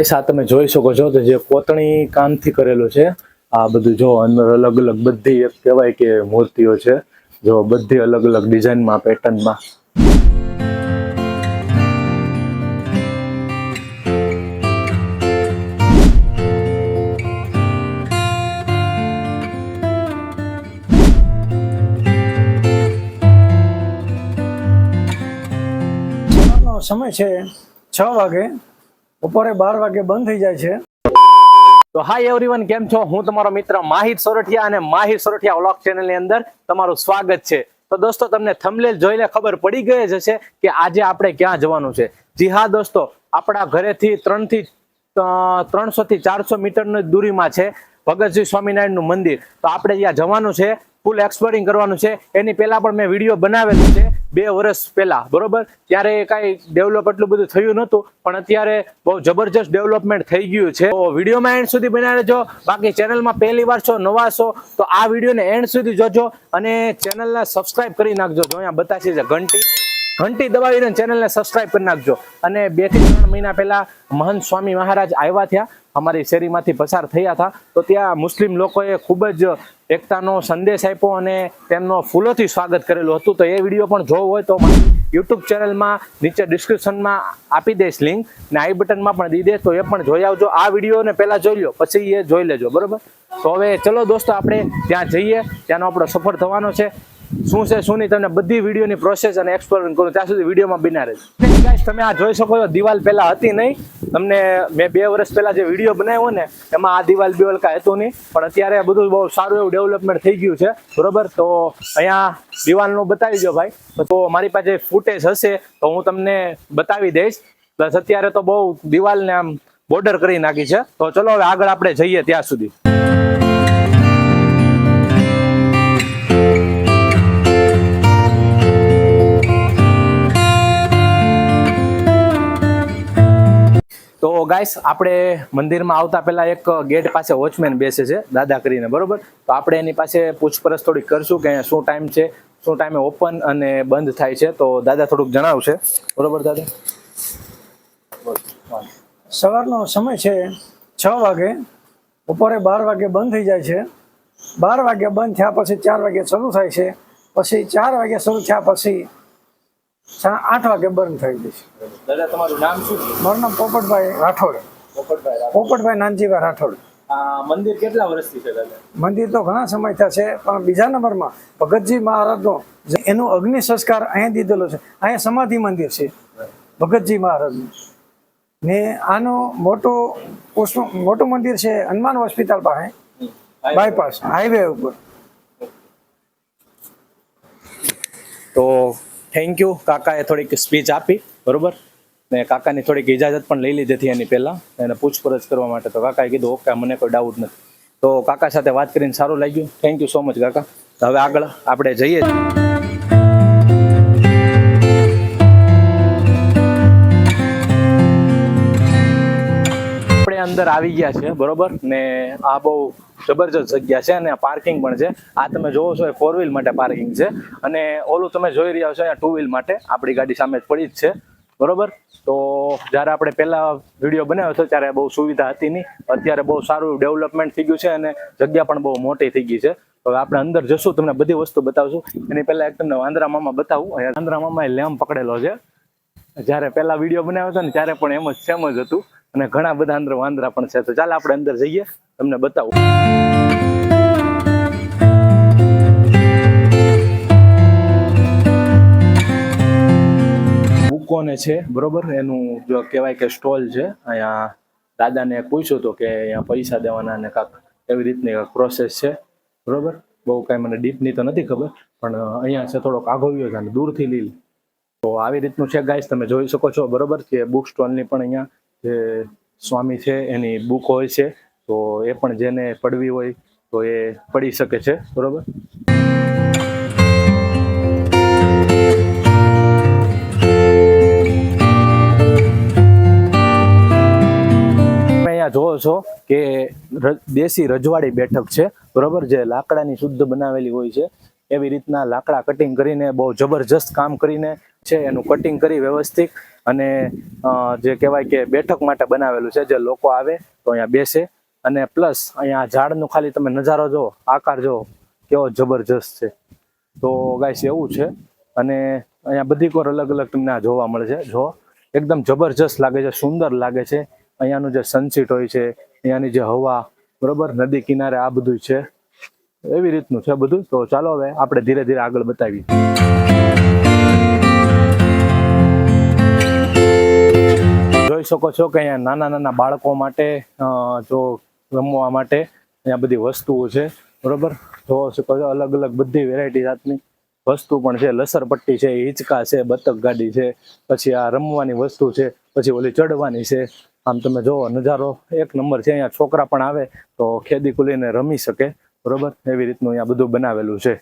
પૈસા તમે જોઈ શકો છો કે જે કોતણી કામથી કરેલું છે, આ બધું જો અંદર અલગ અલગ બધી એક કહેવાય કે મૂર્તિઓ છે, જો બધી અલગ અલગ ડિઝાઇનમાં, પેટર્નમાં. સમય છે, છ વાગે. બપોરે બાર વાગે બંધ થઈ જાય છે. તો હાય એવરીવન કેમ છો? હું તમારો મિત્ર માહિર સોરઠિયા અને માહિર સોરઠિયા વ્લોગ ચેનલની અંદર તમારું સ્વાગત છે. તો દોસ્તો, તમને થમલેલ જોઈને ખબર પડી ગઈ જ હશે કે આજે આપણે ક્યાં જવાનું છે. જી હા, દોસ્તો, આપણા ઘરેથી ત્રણથી ત્રણસો થી ચારસો મીટરની દૂરીમાં છે ભગતજી સ્વામિનારાયણનું મંદિર. તો આપણે ત્યાં જવાનું છે ફૂલ એક્સપ્લોરિંગ કરવાનું છે. એની પહેલા પણ મેં વીડિયો બનાવેલું છે. બે વર્ષ પહેલા, બરોબર? ત્યારે કાંઈ ડેવલપ એટલું બધું થયું નહોતું, પણ અત્યારે બહુ જબરજસ્ત ડેવલપમેન્ટ થઈ ગયું છે. તો વિડીયોમાં એન્ડ સુધી બનાવી જો બાકી ચેનલમાં પહેલી વાર છો, નવા છો, તો આ વિડીયોને એન્ડ સુધી જોજો અને ચેનલને સબસ્ક્રાઇબ કરી નાખજો. જો અહીંયા બતાવી છે ઘંટી. ઘંટી દબાવીને ચેનલને સબસ્ક્રાઇબ કરી નાખજો. અને બેથી ત્રણ મહિના પહેલા મહંત સ્વામી મહારાજ આવ્યા થયા. અમારી શેરીમાંથી પસાર થયા હતા. તો ત્યાં મુસ્લિમ લોકોએ ખૂબ જ એકતાનો સંદેશ આપ્યો અને તેમનો ફૂલોથી સ્વાગત કરેલું હતું. તો એ વીડિયો પણ જોવો હોય તો યુટ્યુબ ચેનલમાં નીચે ડિસ્ક્રિપ્શનમાં આપી દઈશ લિંક ને આઈ બટનમાં પણ દી દઈશ તો એ પણ જોઈ આવજો. આ વિડીયોને પહેલાં જોઈ લો પછી એ જોઈ લેજો. બરાબર? તો હવે ચલો દોસ્તો, આપણે ત્યાં જઈએ. ત્યાંનો આપણો સફર થવાનો છે. શું છે, શું નહીં, તમને બધી વિડીયોની પ્રોસેસ અને એક્સપ્લોર કરું. ત્યાં સુધી વિડીયોમાં બિના રહેજો. તમે આ જોઈ શકો છો, દિવાલ પહેલાં હતી નહીં. તમને મેં બે વર્ષ પહેલા જે વીડિયો બનાવ્યો ને, એમાં આ દિવાલ બિવાલ કાંઈ હતું નહીં. પણ અત્યારે બધું બહુ સારું એવું ડેવલપમેન્ટ થઈ ગયું છે, બરોબર? તો અહીંયા દિવાલનું બતાવી દો ભાઈ. તો મારી પાસે ફૂટેજ હશે, તો હું તમને બતાવી દઈશ. પ્લસ અત્યારે તો બહુ દિવાલને આમ બોર્ડર કરી નાખી છે. તો ચલો હવે આગળ આપણે જઈએ ત્યાં સુધી. ગાઈસ આપણે મંદિરમાં આવતા પહેલા એક ગેટ પાસે વોચમેન બેસે છે, દાદા કરીને, બરોબર? તો આપણે એની પાસે પૂછપરછ થોડી કરશું કે શું ટાઈમ છે, શું ટાઈમે ઓપન અને બંધ થાય છે. તો દાદા થોડુંક જણાવશે. બરોબર, દાદા? સવારનો સમય છે છ વાગે. બપોરે બાર વાગે બંધ થઈ જાય છે. બાર વાગે બંધ થયા પછી ચાર વાગે શરૂ થાય છે. પછી ચાર વાગે શરૂ થયા પછી આઠ વાગે બર્ન થઈ જશે દાદા તમારું નામ શું છે? મારું નામ પોપટભાઈ રાઠોડ. પોપટભાઈ પોપટભાઈ નાનજીભાઈ રાઠોડ. મંદિર કેટલા વર્ષથી છે દાદા? મંદિર તો ઘણા સમય થયા છે પણ બીજા નંબરમાં ભગતજી મહારાજનો એનો અગ્નિ સંસ્કાર અહીંયા દીધેલો છે. અહીંયા સમાધિ મંદિર છે ભગતજી મહારાજનું. ને આનું મોટું મોટું મંદિર છે હનુમાન હોસ્પિટલ પાસે બાયપાસ હાઈવે ઉપર. તો થેન્ક યુ કાકાએ થોડીક સ્પીચ આપી, બરોબર? ને કાકાની થોડીક ઇજાજત પણ લઈ લીધી હતી એની પહેલાં. એને પૂછપરછ કરવા માટે તો કાકાએ કીધું, ઓકે, મને કોઈ ડાઉટ નથી. તો કાકા સાથે વાત કરીને સારું લાગ્યું. થેન્ક યુ સો મચ કાકા. હવે આગળ આપણે જઈએ. આપણે અંદર આવી ગયા છે બરોબર? ને આ બહુ જબરજસ્ત જગ્યા છે અને પાર્કિંગ પણ છે. આ તમે જોવો છો એ ફોર વ્હીલ માટે પાર્કિંગ છે. અને ઓલું તમે જોઈ રહ્યા છો અહીંયા ટુ વ્હીલ માટે. આપણી ગાડી સામે જ પડી જ છે. બરોબર? તો જ્યારે આપણે પહેલા વીડિયો બનાવ્યો હતો ત્યારે બહુ સુવિધા હતી નહીં. અત્યારે બહુ સારું ડેવલપમેન્ટ થઈ ગયું છે અને જગ્યા પણ બહુ મોટી થઈ ગઈ છે. હવે આપણે અંદર જશું, તમને બધી વસ્તુ બતાવશું. એની પહેલા એક તમને વાંદરા મામા બતાવું. વાંદરા મામાએ લેમ્પ પકડેલો છે. જ્યારે પહેલા વીડિયો બનાવ્યો હતો ને ત્યારે પણ એમ જ સેમ જ હતું. અને ઘણા બધા અંદર વાંદરા પણ છે. તો ચાલ આપણે અંદર જઈએ, તમને બતાવું. બુકોને છે, બરોબર? એનું જો કહેવાય કે સ્ટોલ છે. અહીંયા દાદાને પૂછ્યું હતું કે અહીંયા પૈસા દેવાના ને કાંક એવી રીતની પ્રોસેસ છે. બરોબર? બહુ કાંઈ મને ડીપની તો નથી ખબર, પણ અહીંયા છે થોડોક આઘોવ્યો છે અને દૂરથી લીલ. તો આવી રીતનું છે ગાઈસ તમે જોઈ શકો છો, બરોબર? કે બુક સ્ટોલની પણ અહીંયા જે સ્વામી છે, એની બુક હોય છે, તો એ પણ જેને પડવી હોય, તો એ પડી શકે છે, બરોબર? જોવો છો કે દેશી રજવાડી બેઠક છે, બરોબર? જે લાકડાની શુદ્ધ બનાવેલી હોય છે. એવી રીતના લાકડા કટિંગ કરીને બહુ જબરજસ્ત કામ કરીને છે, એનું કટિંગ કરી વ્યવસ્થિત અને જે કહેવાય કે બેઠક માટે બનાવેલું છે, જે લોકો આવે તો અહીંયા બેસે. અને પ્લસ અહીંયા ઝાડનું ખાલી તમે નજારો જો આકાર જો કેવો જબરજસ્ત છે. તો ગાઈસ એવું છે. અને અહીંયા બધી કોર અલગ અલગ તમને આ જોવા મળે છે. જો, એકદમ જબરજસ્ત લાગે છે, સુંદર લાગે છે. અહીંયાનું જે સનસીટ હોય છે, અહીંયાની જે હવા, બરોબર, નદી કિનારે આ બધું છે. એવી રીતનું છે બધું. તો ચાલો હવે આપણે ધીરે ધીરે આગળ બતાવીએ. જોઈ શકો છો કે અહીંયા નાના નાના બાળકો માટે જો રમવા માટે અહીંયા બધી વસ્તુઓ છે, બરોબર? જોવો શકો છો, અલગ અલગ બધી વેરાયટી જાતની વસ્તુ પણ છે. લસરપટ્ટી છે, હિંચકા છે, બતક ગાડી છે, પછી આ રમવાની વસ્તુ છે, પછી ઓલી ચડવાની છે. આમ તમે જોવો, નજારો એક નંબર છે. અહીંયા છોકરા પણ આવે તો ખેદી કુલીને રમી શકે, બરોબર? એવી રીતનું અહીંયા બધું બનાવેલું છે.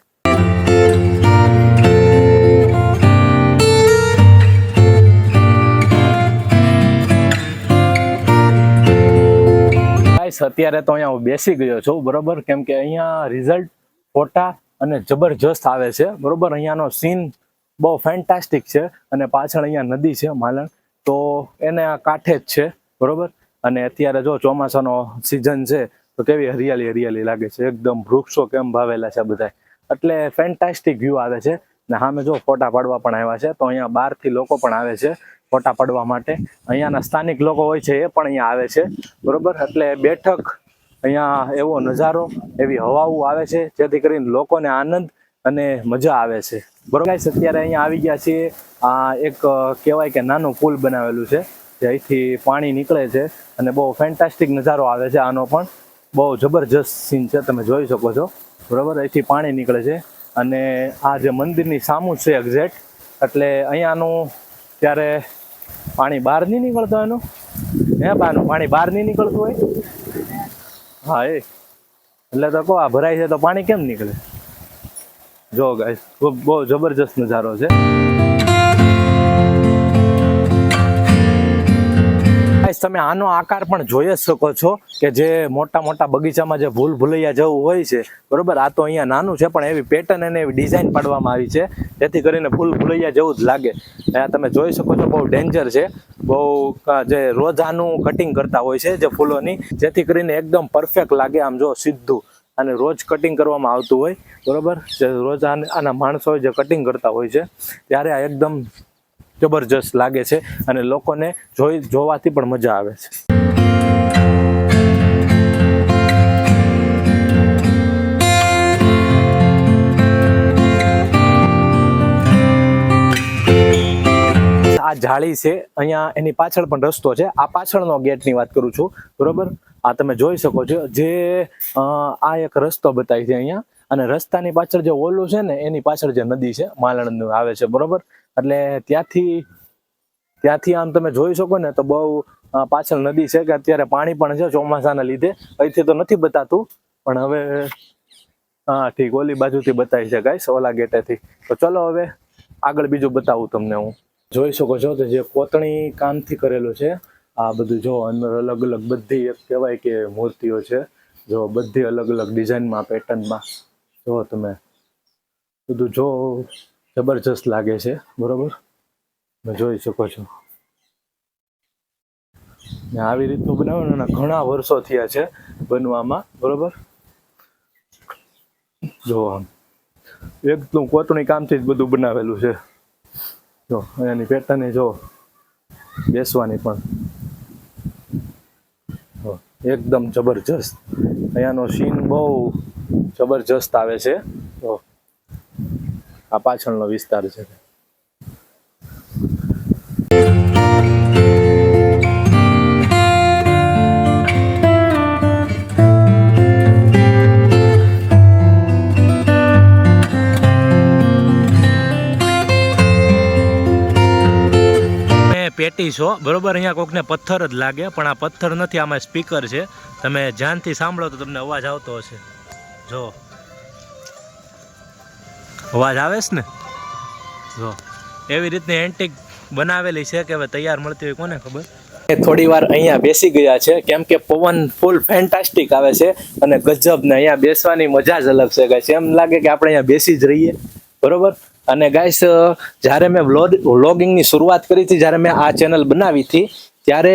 ગાઈસ અત્યારે તો અહીંયા હું બેસી ગયો છું, બરોબર? કેમ કે અહીંયા રિઝલ્ટ ફોટા અને જબરજસ્ત આવે છે, બરોબર? અહીંયાનો સીન બહુ ફેન્ટાસ્ટિક છે અને પાછળ અહીંયા નદી છે, માલણ. તો એને આ કાંઠે જ છે, બરોબર? અને અત્યારે જો ચોમાસાનો સિઝન છે, તો કેવી હરિયાળી હરિયાળી લાગે છે, એકદમ વૃક્ષો કેમ ભાવેલા છે બધા એટલે ફેન્ટાસ્ટિક વ્યૂ આવે છે. ને સામે જો ફોટા પાડવા પણ આવ્યા છે, તો અહીંયા બહારથી લોકો પણ આવે છે ફોટા પાડવા માટે. અહીંયાના સ્થાનિક લોકો હોય છે એ પણ અહીંયા આવે છે, બરોબર? એટલે બેઠક અહીંયા એવો નજારો, એવી હવાઓ આવે છે, જેથી કરીને લોકોને આનંદ અને મજા આવે છે. બરોબર? અત્યારે અહીંયા આવી ગયા છીએ, આ એક કહેવાય કે નાનું પુલ બનાવેલું છે જે અહીંથી પાણી નીકળે છે અને બહુ ફેન્ટાસ્ટિક નજારો આવે છે આનો પણ. બહુ જબરજસ્ત સીન છે, તમે જોઈ શકો છો. બરોબર? અહીંથી પાણી નીકળે છે. અને આ જે મંદિરની સામું છે એક્ઝેક્ટ એટલે અહીંયાનું ત્યારે પાણી બહાર નહીં નીકળતું એનું? હે બાનું, પાણી બહાર નહીં નીકળતું હોય? હા, એ. એટલે તો કહો, આ ભરાય છે તો પાણી કેમ નીકળે? જો ગાય બહુ જબરજસ્ત નજારો છે. તમે આનો આકાર પણ જોઈ જ શકો છો કે જે મોટા મોટા બગીચામાં જે ભૂલ ભૂલૈયા જવું હોય છે, બરોબર? આ તો અહીંયા નાનું છે, પણ એવી પેટર્ન અને એવી ડિઝાઇન પાડવામાં આવી છે, જેથી કરીને ભૂલ ભૂલૈયા જેવું જ લાગે. તમે જોઈ શકો છો બહુ ડેન્જર છે. બહુ જે રોજ આનું કટિંગ કરતા હોય છે જે ફૂલોની, જેથી કરીને એકદમ પરફેક્ટ લાગે આમ જો સીધું. અને રોજ કટિંગ કરવામાં આવતું હોય, બરોબર? જે રોજ આના માણસો જે કટિંગ કરતા હોય છે, ત્યારે આ એકદમ જબરજસ્ત લાગે છે અને લોકોને જોઈ જોવાથી પણ મજા આવે છે. આ જાળી છે, અહીંયા એની પાછળ પણ રસ્તો છે. આ પાછળનો ગેટની વાત કરું છું, બરોબર? આ તમે જોઈ શકો છો જે આ એક રસ્તો બતાવી છે અહીંયા. અને રસ્તાની પાછળ જે ઓલું છે ને, એની પાછળ જે નદી છે, માલણનું આવે છે, બરોબર? એટલે ત્યાંથી ત્યાંથી આમ તમે જોઈ શકો ને તો બહુ પાછળ નદી છે કે અત્યારે પાણી પણ છે ચોમાસાના લીધે. અહીંથી તો નથી બતાતું, પણ હવે હા ઠીક, ઓલી બાજુથી બતાવી ગાઈસ ઓલા ગેટેથી. તો ચલો હવે આગળ બીજું બતાવું તમને હું. જોઈ શકો છો તો જે કોતણી કામથી કરેલું છે, આ બધું જો અંદર અલગ અલગ બધી એક કહેવાય કે મૂર્તિઓ છે. જો બધી અલગ અલગ ડિઝાઇનમાં પેટર્નમાં જો તમે, બધું જો જબરજસ્ત લાગે છે, બરોબર? તમે જોઈ શકો છો. આવી રીતનું બનાવવાનું ઘણા વર્ષો થયા છે બનવામાં, બરોબર? જો એકદમ કોતણી કામથી જ બધું બનાવેલું છે. જો, એની પેટર્ન જો બેસવાની પણ. એકદમ જબરજસ્ત. અહીંયાનો સીન બહુ જબરજસ્ત આવે છે. જો. આ વિસ્તાર છે. પેટી છો, બરોબર? અહીંયા કોકને પથ્થર જ લાગે, પણ આ પથ્થર નથી, આમાં સ્પીકર છે. તમે ધ્યાનથી સાંભળો તો તમને અવાજ આવતો હશે. જો. અવાજ આવે છે ને? જો. એવી રીતની એન્ટિક બનાવેલી છે કે હવે તૈયાર મળતી હોય કોને ખબર? થોડી વાર અહીંયા બેસી ગયા છે, કેમ કે પવન ફૂલ ફેન્ટાસ્ટિક આવે છે અને ગજબ ને અહીંયા બેસવાની મજા જ અલગ છે ગાઈસ એમ લાગે કે આપણે અહીંયા બેસી જ રહીએ. બરોબર? અને ગાઈસ જ્યારે મેં વ્લોગિંગની શરૂઆત કરી હતી, જ્યારે મેં આ ચેનલ બનાવી હતી, ત્યારે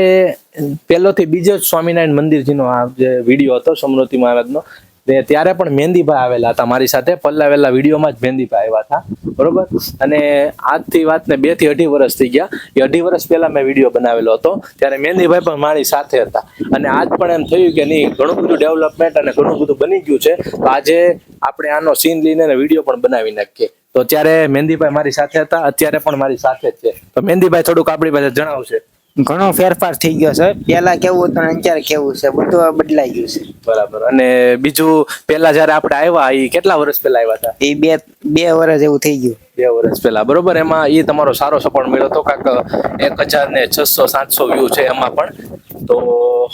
પહેલોથી બીજો સ્વામિનારાયણ મંદિરજીનો આ જે વીડિયો હતો, સમૃદ્ધિ મહારાજનો તે ત્યારે પણ મહેંદીભાઈ આવેલા હતા મારી સાથે. પલ્લા વહેલા વિડીયોમાં જ મહેંદીભાઈ આવ્યા હતા. બરોબર? અને આજથી વાતને બેથી અઢી વર્ષ થઈ ગયા. એ અઢી વર્ષ પહેલા મેં વીડિયો બનાવેલો હતો. ત્યારે મહેંદીભાઈ પણ મારી સાથે હતા. અને આજ પણ એમ થયું કે નહીં, ઘણું બધું ડેવલપમેન્ટ અને ઘણું બધું બની ગયું છે. તો આજે આપણે આનો સીન લઈને વીડિયો પણ બનાવી નાખીએ. તો ત્યારે મહેંદીભાઈ મારી સાથે હતા. અત્યારે પણ મારી સાથે જ છે. તો મહેંદીભાઈ થોડુંક આપણી પાસે જણાવશે. ઘણો ફેરફાર થઈ ગયો છે. પેલા કેવું હતું અત્યારે કેવું છે? બધું બદલાઈ ગયું છે. બરાબર. અને બીજું પહેલા જયારે આપણે આવ્યા એ કેટલા વર્ષ પહેલા આવ્યા હતા? એ બે બે વર્ષ એવું થઈ ગયું. બે વર્ષ પહેલા. બરોબર એમાં એ તમારો સારો સપોર્ટ મળ્યો હતો. કાંક એક હજાર ને છસો સાતસો વ્યૂ છે એમાં પણ. તો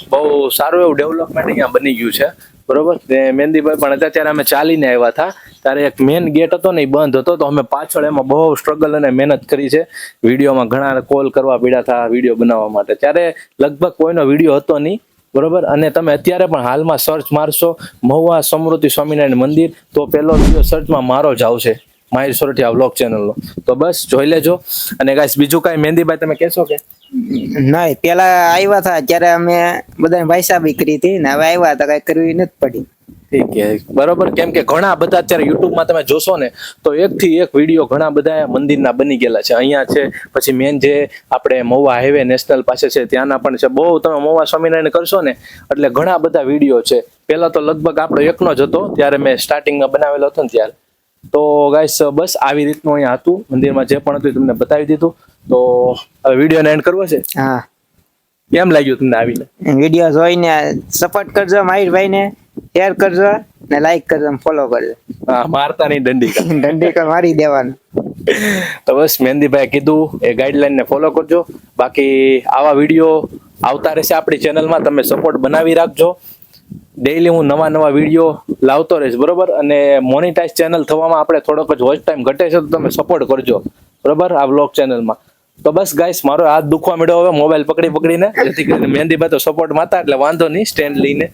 બહુ સારું એવું ડેવલપમેન્ટ અહીંયા બની ગયું છે. બરોબર? ને મહેંદીભાઈ પણ હતા ત્યારે અમે ચાલીને આવ્યા હતા. ત્યારે એક મેઇન ગેટ હતો ને એ બંધ હતો, તો અમે પાછળ એમાં બહુ સ્ટ્રગલ અને મહેનત કરી છે. વિડીયોમાં ઘણા કોલ કરવા પડ્યા હતા વીડિયો બનાવવા માટે. ત્યારે લગભગ કોઈનો વીડિયો હતો નહીં, બરોબર? અને તમે અત્યારે પણ હાલમાં સર્ચ મારશો, મહુવા સમૃદ્ધિ સ્વામિનારાયણ મંદિર, તો પહેલો વીડિયો સર્ચમાં મારો જ આવશે, માહિર સોરઠિયા બ્લોગ ચેનલનો તો બસ, જોઈ લેજો. અને ગાઈસ બીજું કાંઈ મહેંદીભાઈ, તમે કહેશો કે? નહીં પેલા આવ્યા હતા ત્યારે અમે બધાને ભાઈસાબી કરી હતી ને, હવે આવ્યા હતા, કાંઈ કરવી નથી પડી. ઠીક છે. બરોબર? કેમ કે ઘણા બધા અત્યારે યુટ્યુબમાં તમે જોશો ને તો એક થી એક વીડિયો ઘણા બધા મંદિરના બની ગયેલા છે. અહીંયા છે પછી મેન જે આપણે મહુવા હાઈવે નેશનલ પાસે છે ત્યાંના પણ છે. બહુ તમે મહુવા સ્વામિનારાયણ કરશો ને એટલે ઘણા બધા વીડિયો છે. પહેલા તો લગભગ આપણો એકનો જ હતો ત્યારે મેં સ્ટાર્ટિંગમાં બનાવેલો હતો ને ત્યારે. તો ગાઈસ બસ આવી રીતનું અહીંયા હતું. મંદિરમાં જે પણ હતું તમને બતાવી દીધું. તો હવે વિડીયોને એન્ડ કરવો છે? હા. કેમ લાગ્યું તમને આવીને? વીડિયો જોઈને સપોર્ટ કરજો માહિરભાઈ ને શેર કરજો ને લાઈક કરજો ફોલો કરજો. હા મારતા નહીં દંડિકા દંડીકર મારી દેવાનું. તો બસ મહેંદીભાઈ કીધું એ ગાઈડલાઈનને ફોલો કરજો. બાકી આવા વીડિયો આવતા રહેશે આપણી ચેનલમાં તમે સપોર્ટ બનાવી રાખજો. ડેઈલી હું નવા નવા વીડિયો લાવતો રહીશ બરોબર? અને મોનિટાઈઝ ચેનલ થવામાં આપણે થોડોક જ વોચ ટાઈમ ઘટે છે તો તમે સપોર્ટ કરજો. બરોબર? આ વ્લોગ ચેનલમાં તો બસ ગાઈસ મારો હાથ દુખવા મળ્યો હવે મોબાઈલ પકડી પકડીને. જેથી કરીને મહેંદીભાઈ તો સપોર્ટ માતા એટલે વાંધો નહીં સ્ટેન્ડ લઈને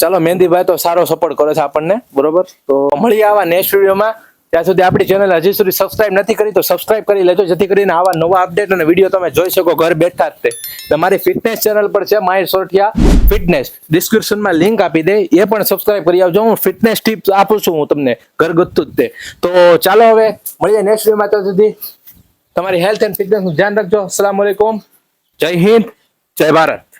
ચાલો, મહેંદીભાઈ તો સારો સપોર્ટ કરે છે આપણને, બરોબર? તો મળી આવા નેક્સ્ટ વિડીયોમાં ત્યાં સુધી આપણી ચેનલ હજી સુધી સબસ્ક્રાઇબ નથી કરી, તો સબસ્ક્રાઇબ કરી લેજો, જેથી કરીને આવા નવા અપડેટ અને વીડિયો તમે જોઈ શકો ઘર બેઠા જ તે. તમારી ફિટનેસ ચેનલ પર છે માય સોરઠિયા ફિટનેસ ડિસ્ક્રિપ્શનમાં લિંક આપી દે, એ પણ સબસ્ક્રાઇબ કરી આવજો. હું ફિટનેસ ટિપ્સ આપું છું, હું તમને ઘરગથ્થું જ તે. તો ચાલો હવે, મળીએ નેક્સ્ટ વિડીયોમાં ત્યાં સુધી. તમારી હેલ્થ એન્ડ ફિટનેસનું ધ્યાન રાખજો. અસલામ જય હિન્દ. જય ભારત.